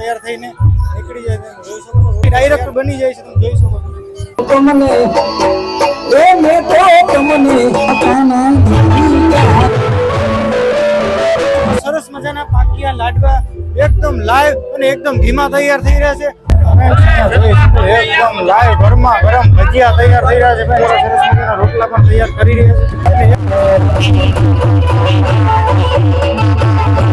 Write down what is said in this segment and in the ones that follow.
તૈયાર થઈને નીકળી જાય તમે ડાયરેક્ટ બની જાય છે, તમે જોઈ શકો સરસ મજાના પાકિયા લાડવા, એકદમ લાઈવ અને એકદમ ધીમા તૈયાર થઈ રહ્યા છે. એકદમ લાઈવ ગરમા ગરમ ભજીયા તૈયાર થઈ રહ્યા છે. સરસ મજાના રોટલા પણ તૈયાર કરી રહ્યા છે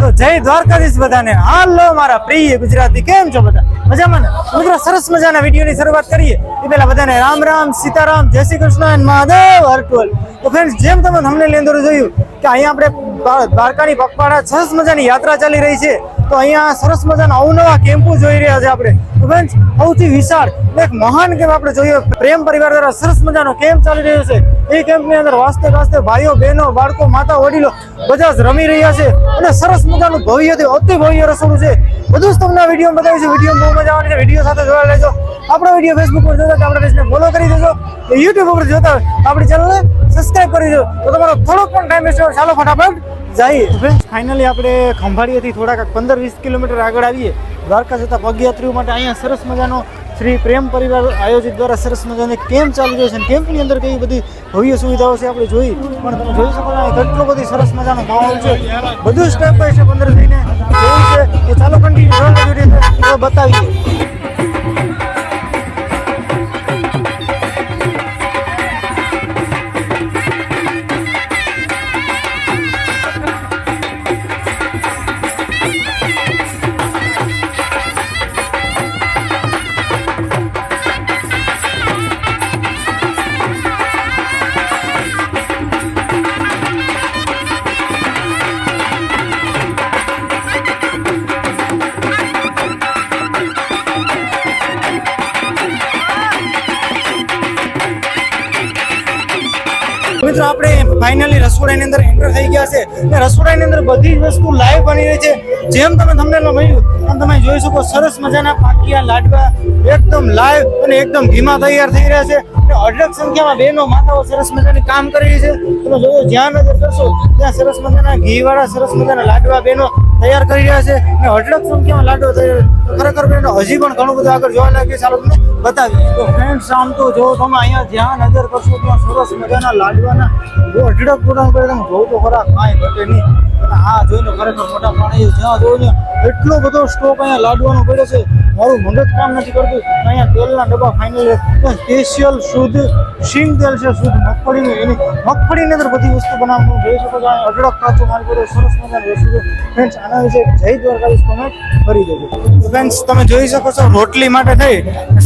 તો જય દ્વારકાધીશ બધાને. હાલો મારા પ્રિય ગુજરાતી, કેમ છો બધા? મજામાં મિત્રો, સરસ મજાના વિડીયોની શરૂઆત કરીએ. એ પહેલા બધાને રામ રામ, સીતારામ, જય શ્રી કૃષ્ણ અને મહાદેવ હરટોલ તો ફ્રેન્ડ્સ જેમ તમે હમણાં અંદર જોયું કે અહીંયા આપણે દ્વા- દ્વારકાની પગપાળા સરસ મજાની યાત્રા ચાલી રહી છે. તો અહીંયા સરસ મજાના અવનવા કેમ્પો જોઈ રહ્યા છે આપણે. તો ફ્રેન્ડ્સ સૌથી વિશાળ એક મહાન કેમ્પ આપણે જોઈએ. પ્રેમ પરિવાર દ્વારા સરસ મજાનો કેમ્પ ચાલી રહ્યો છે. એ કેમ્પની અંદર વાસ્તે વાસ્તે ભાઈઓ, બહેનો, બાળકો, માતા, વડીલો બધા જ રમી રહ્યા છે અને સરસ મજાનું ભવ્યથી અતિ ભવ્ય રસોડું છે. બધું જ તમને વીડિયો બતાવીશું વીડિયો બહુ મજા આવવાની છે. વીડિયો સાથે જોવા લેજો આપણો વીડિયો ફેસબુક પર જોતા આપણા પેજને ફોલો કરી દેજો. યુટ્યુબ ઉપર જોતા આપણી ચેનલને સબસ્ક્રાઇબ કરી દો. તો તમારો થોડોક પણ ટાઈમ વેસ્ટ ચાલો ફટાફટ જઈએ. ફ્રેન્ડ્સ ફાઇનલી આપણે ખંભાળીએથી થોડાક પંદર વીસ કિલોમીટર આગળ આવીએ. દ્વારકા જતા પગયાત્રીઓ માટે અહીંયા સરસ મજાનો શ્રી પ્રેમ પરિવાર આયોજિત દ્વારા સરસ મજાની કેમ્પ ચાલી રહ્યો છે. કેમ્પની અંદર કઈ બધી ભવ્ય સુવિધાઓ છે આપણે જોઈ. પણ તમે જોઈ શકો છો કેટલો બધી સરસ મજાનો માહોલ છે. બધું સ્ટેપ બાય સ્ટેપ અંદર જઈને જોયું છે કે ચાલો કન્ટિન્યુ બતાવીએ. મિત્રો, આપણે ફાઇનલી રસોડાની અંદર એન્ટર થઈ ગયા છે. અને રસોડાની અંદર બધી જ વસ્તુ લાઈવ બની રહી છે. જેમ તમે તમને મળ્યું તમે જોઈ શકો, સરસ મજાના પાકિયા લાડવા, એકદમ લાઈવ અને એકદમ ધીમા તૈયાર થઈ રહ્યા છે. અને અઢળક સંખ્યામાં બહેનો, માતાઓ સરસ મજાની કામ કરી રહી છે. તમે જોયો જ્યાં નજર કરશો, ત્યાં સરસ મજાના ઘીવાળા, સરસ મજાના લાડવા બહેનો તૈયાર કરી રહ્યા છે. અને અઢળક સંખ્યામાં લાડવા તૈયાર ખરેખર હજી પણ ઘણું બધું આગળ જોવા લાગે ચાલો તમને બતાવીએ. તો ફ્રેન્ડ્સ આમ તો જો તમે અહીંયા જ્યાં નજર કરશો ત્યાં સરસ મજાના લાડવાના બહુ અઢળક પૂરણ પડે તમે જોવો તો ખરા કાંઈ ઘટે નહીં. આ જોઈને ખરેખર મોટા પાણી જ્યાં જોઈને એટલો બધો સ્ટોક અહીંયા લાડવાનો પડ્યો છે. મારું મગજ કામ નથી કરતું. અહીંયા તેલના ડબ્બા ફાઇનલ સ્પેશિયલ શુદ્ધ સિંગ તેલ છે, શુદ્ધ મગફળીની. એની મગફળીની અંદર બધી વસ્તુ બનાવવાનું જોઈ શકો છો. અઢળક કાચો માલ પડ્યો સરસ મજાની વસ્તુ ફ્રેન્ડ્સ આના વિશે જય દ્વારકાધીશ કોમેન્ટ કરી દેજો. ફ્રેન્ડ્સ તમે જોઈ શકો છો, રોટલી માટે થઈ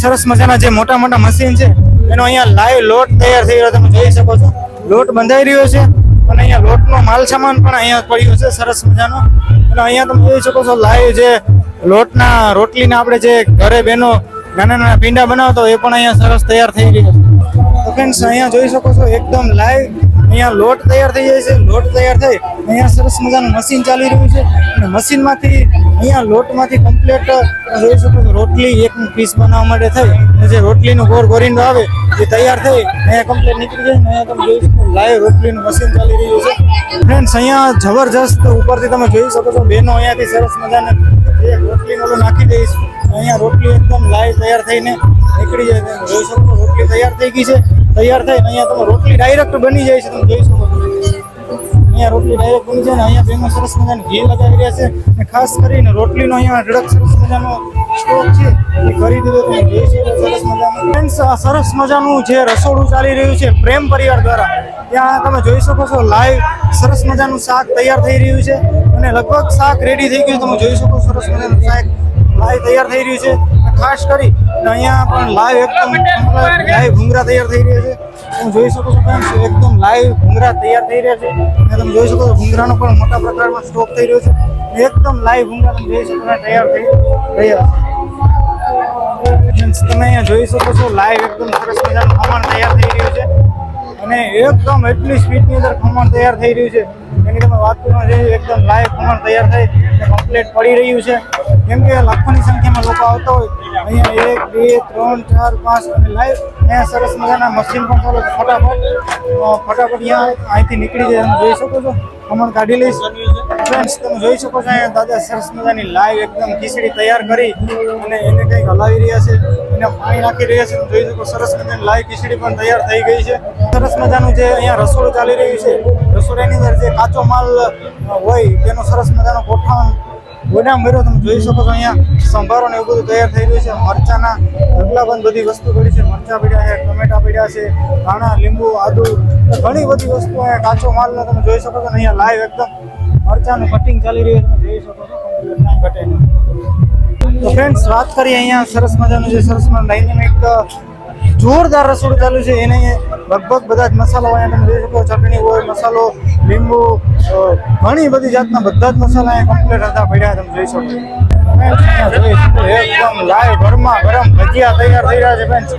સરસ મજાના જે મોટા મોટા મશીન છે, એનો અહીંયા લાઈવ લોટ તૈયાર થઈ રહ્યો તમે જોઈ શકો છો. લોટ બંધાઈ રહ્યો છે અને અહીંયા લોટનો માલ સામાન પણ અહીંયા પડ્યો છે સરસ મજાનો. અને અહીંયા તમે જોઈ શકો છો લાઈવ જે લોટના રોટલીના આપણે જે ઘરે બહેનો નાના નાના પીંડા બનાવતો એ પણ અહીંયા સરસ તૈયાર થઈ રહ્યો છે. તો ફ્રેન્ડ્સ અહીંયા જોઈ શકો છો, એકદમ લાઈવ અહીંયા લોટ તૈયાર થઈ જાય છે, લોટ તૈયાર થઈ અહીંયા સરસ મજાનું મશીન ચાલી રહ્યું છે. અને મશીનમાંથી અહીંયા લોટમાંથી કમ્પ્લીટ જોઈ શકો છો, રોટલી એક પીસ બનાવવા માટે થઈ. અને જે રોટલીનું ગોર ગોરિંડો આવે, એ તૈયાર થઈ. અહીંયા કમ્પ્લીટ નીકળી જાય અહીંયા તમે જોઈ શકો લાઈવ રોટલીનું મશીન ચાલી રહ્યું છે. ફ્રેન્ડ્સ અહીંયા જબરજસ્ત ઉપરથી તમે જોઈ શકો છો, બેનો અહીંયાથી સરસ મજાને એક રોટલીનું ઓલું નાખી દઈશ. અહીંયા રોટલી એકદમ લાઈવ તૈયાર થઈને નીકળી જાય જોઈ શકો રોટલી તૈયાર થઈ ગઈ છે. તૈયાર થઈ અહીંયા તમે રોટલી ડાયરેક્ટ બની જાય છે, તમે જોઈ શકો અહીંયા રોટલી ડાયરેક્ટ બની જાય ને અહીંયા ફેમસ સરસ મજાની ઘી લગાવી રહ્યા છે અને ખાસ કરીને રોટલીનો અહીંયા અઢળક સરસ મજાનો સ્ટોક છે, એ ખરીદી લો તમે જોઈ શકો સરસ મજાનું. ફ્રેન્ડ્સ સરસ મજાનું જે રસોડું ચાલી રહ્યું છે, પ્રેમ પરિવાર દ્વારા, ત્યાં તમે જોઈ શકો છો લાઈવ સરસ મજાનું શાક તૈયાર થઈ રહ્યું છે અને લગભગ શાક રેડી થઈ ગયું તમે જોઈ શકો સરસ મજાનું શાક લાઈવ તૈયાર થઈ રહ્યું છે. ખાસ કરી અહીંયા પણ લાઈવ એકદમ લાઈવ ભૂંગરા તૈયાર થઈ રહ્યા છે. તમે જોઈ શકો છો friends, એકદમ લાઈવ ભૂંગરા તૈયાર થઈ રહ્યા છે. અને તમે જોઈ શકો છો ભૂંગરાનો પણ મોટા પ્રકારમાં સ્ટોક થઈ રહ્યો છે. એકદમ લાઈવ ભૂંગરા તમે જોઈ શકો તૈયાર થઈ રહ્યા છે. તમે અહીંયા જોઈ શકો છો લાઈવ એકદમ સરસ મજાનું ખમણ તૈયાર થઈ રહ્યું છે. અને એકદમ એટલી સ્પીડની અંદર ખમણ તૈયાર થઈ રહ્યું છે. એની તમે વાત કરવા જઈએ એકદમ લાઈવ ખમણ તૈયાર થઈ કમ્પ્લીટ પડી રહ્યું છે. કેમ કે લાખોની સંખ્યામાં લોકો આવતા હોય, અહીંયા એક, બે, ત્રણ, ચાર, પાંચ અને લાઈવ, અહીંયા સરસ મજાના મશીન પણ ચાલે ફટાફટ ફટાફટ અહીંયા અહીંથી નીકળી જાય તમે જોઈ શકો છો. ખમણ કાઢી લઈશ. ફ્રેન્ડ્સ તમે જોઈ શકો છો, અહીંયા દાદા સરસ મજાની લાઈવ એકદમ ખીચડી તૈયાર કરી અને એને કંઈક હલાવી રહ્યા છે. એને પાણી નાખી રહ્યા છે. જોઈ શકો, સરસ મજાની લાઈવ ખીચડી પણ તૈયાર થઈ ગઈ છે. સરસ મજાનું જે અહીંયા રસોડું ચાલી રહ્યું છે, રસોડાની અંદર જે કાચો માલ હોય, તેનો સરસ મજાનો ગોઠવણ ગોડામ ભર્યો તમે જોઈ શકો છો અહીંયા સંભારો ને એવું બધું તૈયાર થઈ રહ્યું છે. મરચાના ઢગલા બંધ વસ્તુ પડી છે. મરચા પડ્યા છે, ટમેટા પડ્યા છે, ધાણા, લીંબુ, આદુ, ઘણી બધી વસ્તુ અહીંયા કાચો માલ તમે જોઈ શકો છો ને અહીંયા લાઈવ એકદમ મરચાનું કટિંગ ચાલી રહ્યું તમે જોઈ શકો છો કમ્પ્લીટ ઘટે તો ફ્રેન્ડ્સ વાત કરીએ અહીંયા સરસ મજાનું જે સરસ મજાનું ડાયનેમિક જોરદાર રસોડું ચાલુ છે. એને લગભગ બધા જ મસાલા અહીંયા તમે જોઈ શકો, ચટણી હોય, મસાલો, લીંબુ ઘણી બધી જાતના બધા જ મસાલા અહીંયા કમ્પ્લીટ હતા, પડ્યા તમે જોઈ શકો. એકદમ લાઈવ ગરમા ગરમ ભજીયા તૈયાર થઈ રહ્યા છે ફ્રેન્ડ્સ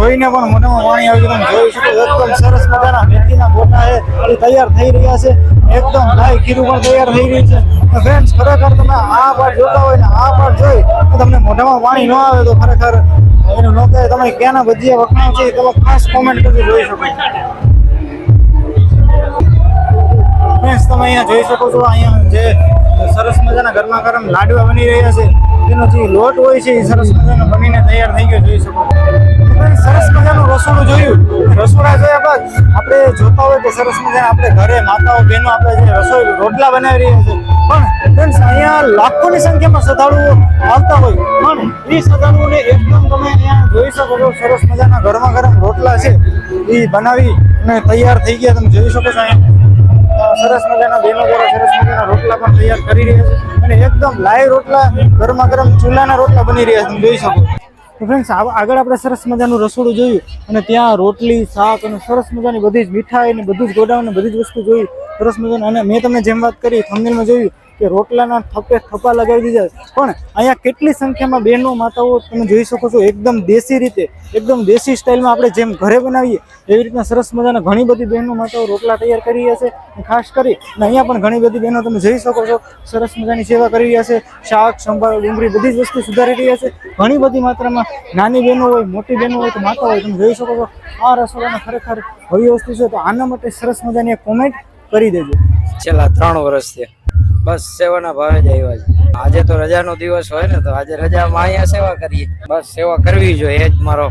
જોઈને પણ મોઢામાં પાણી આવી ગયું જોઈ શકો એકદમ સરસ મજાના મેથીના ગોટા છે. એ તૈયાર થઈ રહ્યા છે. એકદમ લાઈ ખીરું પણ તૈયાર થઈ રહ્યું છે. ફ્રેન્ડ્સ ખરેખર તમે આ પાર્ટ જોતા હોય ને આ પાર્ટ જોઈ, તો તમને મોઢામાં પાણી ન આવે તો ખરેખર એનું ન કહે તમે ક્યાંના ભજીયા વખણાય છે તમે ખાસ કોમેન્ટ કરી જોઈ શકો ફ્રેન્ડ્સ તમે અહીંયા જોઈ શકો છો, અહીંયા જે સરસ મજાના ગરમા ગરમ લાડવા બની રહ્યા છે. તેનો જે લોટ હોય છે એ સરસ મજાનો બનીને તૈયાર થઈ ગયો, જોઈ શકો સરસ મજાનું રસોડું જોયું. રસોડા જોયા બાદ આપણે જોતા હોય કે સરસ મજાના આપણે ઘરે માતાઓ, બહેનો આપણે જે રસોઈ રોટલા બનાવી રહ્યા છે. પણ ફ્રેન્ડ્સ અહીંયા લાખોની સંખ્યામાં શ્રદ્ધાળુઓ આવતા હોય. પણ એ શ્રદ્ધાળુઓને એકદમ તમે અહીંયા જોઈ શકો છો, સરસ મજાના ગરમા ગરમ રોટલા છે. એ બનાવી અને તૈયાર થઈ ગયા. તમે જોઈ શકો છો અહીંયા. સરસ મજાના બેનો દ્વારા સરસ મજાના રોટલા પણ તૈયાર કરી રહ્યા છે. અને એકદમ લાઈવ રોટલા, ગરમા ગરમ ચૂલાના રોટલા બની રહ્યા છે. તમે જોઈ શકો. ફ્રેન્ડ્સ આગળ આપણે સરસ મજાનું રસોડું જોયું અને ત્યાં રોટલી, શાક અને સરસ મજાની બધી જ મીઠાઈ અને બધું જ ગોડાઉન ને બધી જ વસ્તુ જોઈ સરસ મજાનું. અને મેં તમને જેમ વાત કરી થંબનેલમાં જોયું કે રોટલાના થપ્પે થપ્પા લગાવી દીધા. પણ અહીંયા કેટલી સંખ્યામાં બહેનો, માતાઓ તમે જોઈ શકો છો, એકદમ દેશી રીતે, એકદમ દેશી સ્ટાઇલમાં આપણે જેમ ઘરે બનાવીએ, એવી રીતના સરસ મજાના ઘણી બધી બહેનો, માતાઓ રોટલા તૈયાર કરી રહ્યા છે. ખાસ કરી, અને અહીંયા પણ ઘણી બધી બહેનો તમે જોઈ શકો છો, સરસ મજાની સેવા કરી રહ્યા છે. શાક, સંભાર, ડુંગળી બધી જ વસ્તુ સુધારી રહ્યા છે. ઘણી બધી માત્રામાં નાની બહેનો હોય, મોટી બહેનો હોય, તો માતા હોય તમે જોઈ શકો છો, આ રસોડાના ખરેખર ભવ્ય વસ્તુ છે. તો આના માટે સરસ મજાની કોમેન્ટ કરી દેજો. છેલ્લા ત્રણ વર્ષથી. બસ સેવાના ભાવે જ છે. આજે તો રજાનો દિવસ હોય ને, તો આજે રજામાં અહીંયા સેવા કરીએ. બસ સેવા કરવી જોઈએ, એ જ મારો